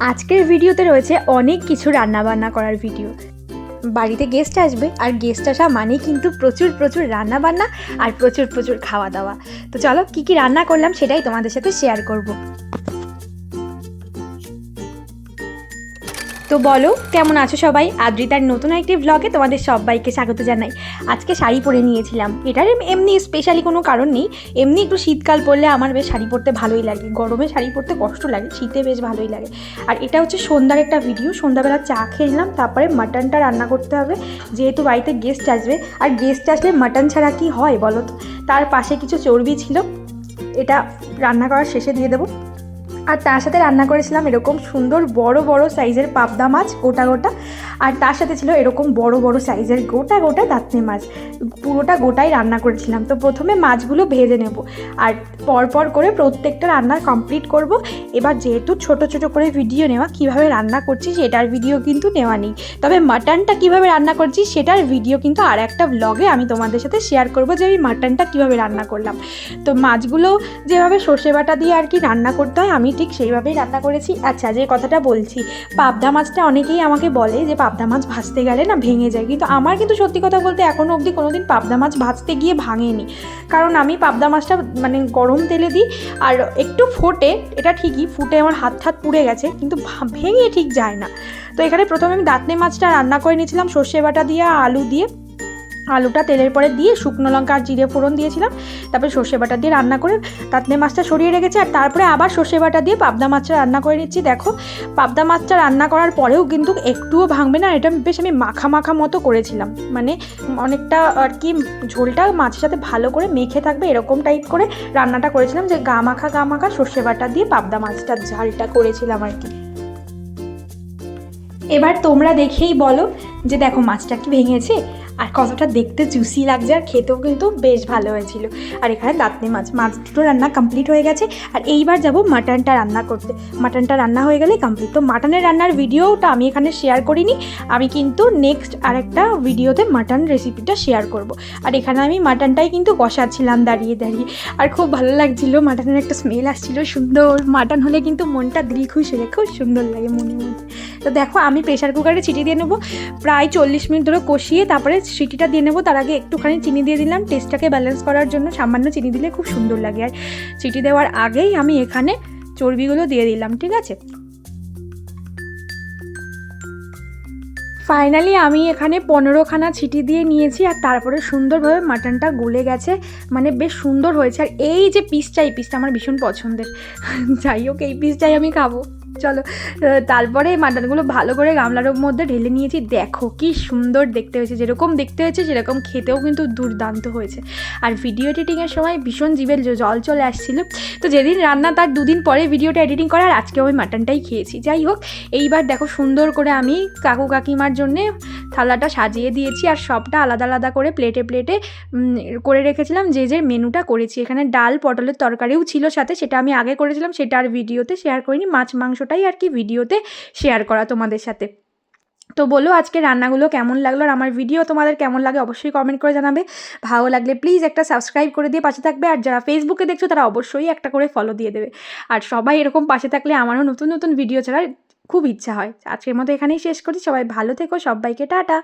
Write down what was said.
আজকের ভিডিওতে রয়েছে অনেক কিছু রান্নাবান্না করার ভিডিও। বাড়িতে গেস্ট আসবে, আর গেস্ট আসা মানেই কিন্তু প্রচুর প্রচুর রান্না বান্না আর প্রচুর প্রচুর খাওয়া দাওয়া। তো চলো কি কি রান্না করলাম সেটাই তোমাদের সাথে শেয়ার করব। তো বলো, কেমন আছো সবাই? আদ্রিতার নতুন একটি ব্লগে তোমাদের সবাইকে স্বাগত জানাই। আজকে শাড়ি পরে নিয়েছিলাম। এটার এমনি স্পেশালি কোনো কারণ নেই। এমনি একটু শীতকাল পরলে আমার বেশ শাড়ি পরতে ভালোই লাগে। গরমে শাড়ি পরতে কষ্ট লাগে, শীতে বেশ ভালোই লাগে। আর এটা হচ্ছে সন্ধ্যার একটা ভিডিও সন্ধ্যাবেলা চা খেয়ে নিলাম, তারপরে মাটনটা রান্না করতে হবে। যেহেতু বাড়িতে গেস্ট আসবে, আর গেস্ট আসলে মাটন ছাড়া কি হয় বলো তো? তার পাশে কিছু চর্বি ছিল। এটা রান্না করার শেষে দিয়ে দেবো। আর তার সাথে রান্না করেছিলাম এরকম সুন্দর বড় বড় সাইজের পাবদা মাছ গোটা গোটা। আর তার সাথে ছিল এরকম বড় বড় সাইজের গোটা গোটা দাঁতনে মাছ। পুরোটা গোটাই রান্না করেছিলাম। তো প্রথমে মাছগুলো ভেজে নেব। আর পরপর করে প্রত্যেকটা রান্না কমপ্লিট করব। এবার যেহেতু ছোট ছোট করে ভিডিও নেওয়া, কীভাবে রান্না করছি সেটার ভিডিও কিন্তু নেওয়া নেই। তবে মাটনটা কীভাবে রান্না করছি সেটার ভিডিও কিন্তু আর একটা ব্লগে আমি তোমাদের সাথে শেয়ার করব যে আমি মাটনটা কীভাবে রান্না করলাম। তো মাছগুলো যেভাবে সর্ষে বাটা দিয়ে আর কি রান্না করতে হয়, আমি ঠিক সেইভাবেই রান্না করেছি। আচ্ছা যে কথাটা বলছি, পাবদা মাছটা অনেকেই আমাকে বলে যে পাবদা মাছ ভাজতে গেলে না ভেঙে যায়। কিন্তু আমার কিন্তু সত্যি কথা বলতে এখনও অবধি কোনো দিন পাবদা মাছ ভাজতে গিয়ে ভাঙেনি। কারণ আমি পাবদা মাছটা মানে গরম তেলে দিই আর একটু ফোটে, এটা ঠিকই, ফুটে আমার হাত হাত পুড়ে গেছে, কিন্তু ভেঙে ঠিক যায় না। তো এখানে প্রথমে আমি দাঁতনে মাছটা রান্না করে নিয়েছিলাম, সর্ষে বাটা দিয়ে, আলু দিয়ে। আলুটা তেলের পরে দিয়ে শুকনো লঙ্কা আর জিরে ফোড়ন দিয়েছিলাম, তারপরে সর্ষে বাটা দিয়ে রান্না করে তাতনে মাছটা সরিয়ে রেখেছি, আর তারপরে আবার সর্ষে বাটা দিয়ে পাবদা মাছটা রান্না করে নিচ্ছি। দেখো, পাবদা মাছটা রান্না করার পরেও কিন্তু একটুও ভাঙবে না, এটা বেশ আমি মাখা মাখা মতো করেছিলাম। মানে অনেকটা আর কি ঝোলটা মাছের সাথে ভালো করে মেখে থাকবে, এরকম টাইপ করে রান্নাটা করেছিলাম যে গা মাখা গা মাখা সর্ষে বাটা দিয়ে পাবদা মাছটার ঝালটা করেছিলাম আর কি। এবার তোমরা দেখেই বলো যে দেখো মাছটা কি ভেঙেছে? আর কতটা দেখতে জুসি লাগছে আর খেতেও কিন্তু বেশ ভালো হয়েছিল। আর এখানে দাঁতনে মাছ মাছ দুটো রান্না কমপ্লিট হয়ে গেছে। আর এইবার যাব মাটনটা রান্না করতে। মাটনটা রান্না হয়ে গেলে কমপ্লিট তো মাটনের রান্নার ভিডিওটা আমি এখানে শেয়ার করিনি। আমি কিন্তু নেক্সট আরেকটা ভিডিওতে মাটন রেসিপিটা শেয়ার করব। আর এখানে আমি মাটনটাই কিন্তু কষাচ্ছিলাম দাঁড়িয়ে দাঁড়িয়ে। আর খুব ভালো লাগছিল, মাটনের একটা স্মেল আসছিল। সুন্দর মাটন হলে কিন্তু মনটা দিল খুশ হয়ে খুব সুন্দর লাগে মনে মধ্যে। তো দেখো, আমি প্রেশার কুকারে ছিটি দিয়ে নেব। প্রায় চল্লিশ মিনিট ধরে কষিয়ে তারপরে সিটিটা দিয়ে নেব। তার আগে একটুখানি চিনি দিয়ে দিলাম। টেস্টটাকে ব্যালেন্স করার জন্য সামান্য চিনি দিলে খুব সুন্দর লাগে। আর সিটি দেওয়ার আগেই আমি এখানে চর্বিগুলো দিয়ে দিলাম, ঠিক আছে? ফাইনালি আমি এখানে পনেরোখানা ছিটি দিয়ে নিয়েছি। আর তারপরে সুন্দরভাবে মাটনটা গলে গেছে। মানে বেশ সুন্দর হয়েছে। আর এই যে পিসটা এই পিসটা আমার ভীষণ পছন্দের। যাই হোক, এই পিসটাই আমি খাব। চলো তারপরে মাটনগুলো ভালো করে গামলার মধ্যে ঢেলে নিয়েছি। দেখো কি সুন্দর দেখতে হয়েছে। যেরকম দেখতে হয়েছে, সেরকম খেতেও কিন্তু দুর্দান্ত হয়েছে। আর ভিডিও এডিটিংয়ের সময় ভীষণ জীবের জল চলে আসছিল। তো যেদিন রান্না, তার দুদিন পরে ভিডিওটা এডিটিং করা আর আজকেও আমি মাটনটাই খেয়েছি। যাই হোক, এইবার দেখো সুন্দর করে আমি কাকু কাকিমার জন্যে থালাটা সাজিয়ে দিয়েছি আর সবটা আলাদা আলাদা করে প্লেটে প্লেটে করে রেখেছিলাম। যে যে মেনুটা করেছি, এখানে ডাল, পটলের তরকারিও ছিল সাথে, সেটা আমি আগে করেছিলাম, সেটা আর ভিডিওতে শেয়ার করিনি। মাছ মাংসটাই আর কি ভিডিওতে শেয়ার করা তোমাদের সাথে। তো বলো আজকে রান্নাগুলো কেমন লাগল আর আমার ভিডিও তোমাদের কেমন লাগে অবশ্যই কমেন্ট করে জানাবে। ভালো লাগলে প্লিজ একটা সাবস্ক্রাইব করে দিয়ে পাশে থাকবে আর যারা ফেসবুকে দেখছ তারা অবশ্যই একটা করে ফলো দিয়ে দেবে। আর সবাই এরকম পাশে থাকলে আমারও নতুন নতুন ভিডিও ছাড়ার খুব ইচ্ছা হয়। আজকের মতো এখানেই শেষ করি। সবাই ভালো থেকো, সবাইকে টাটা।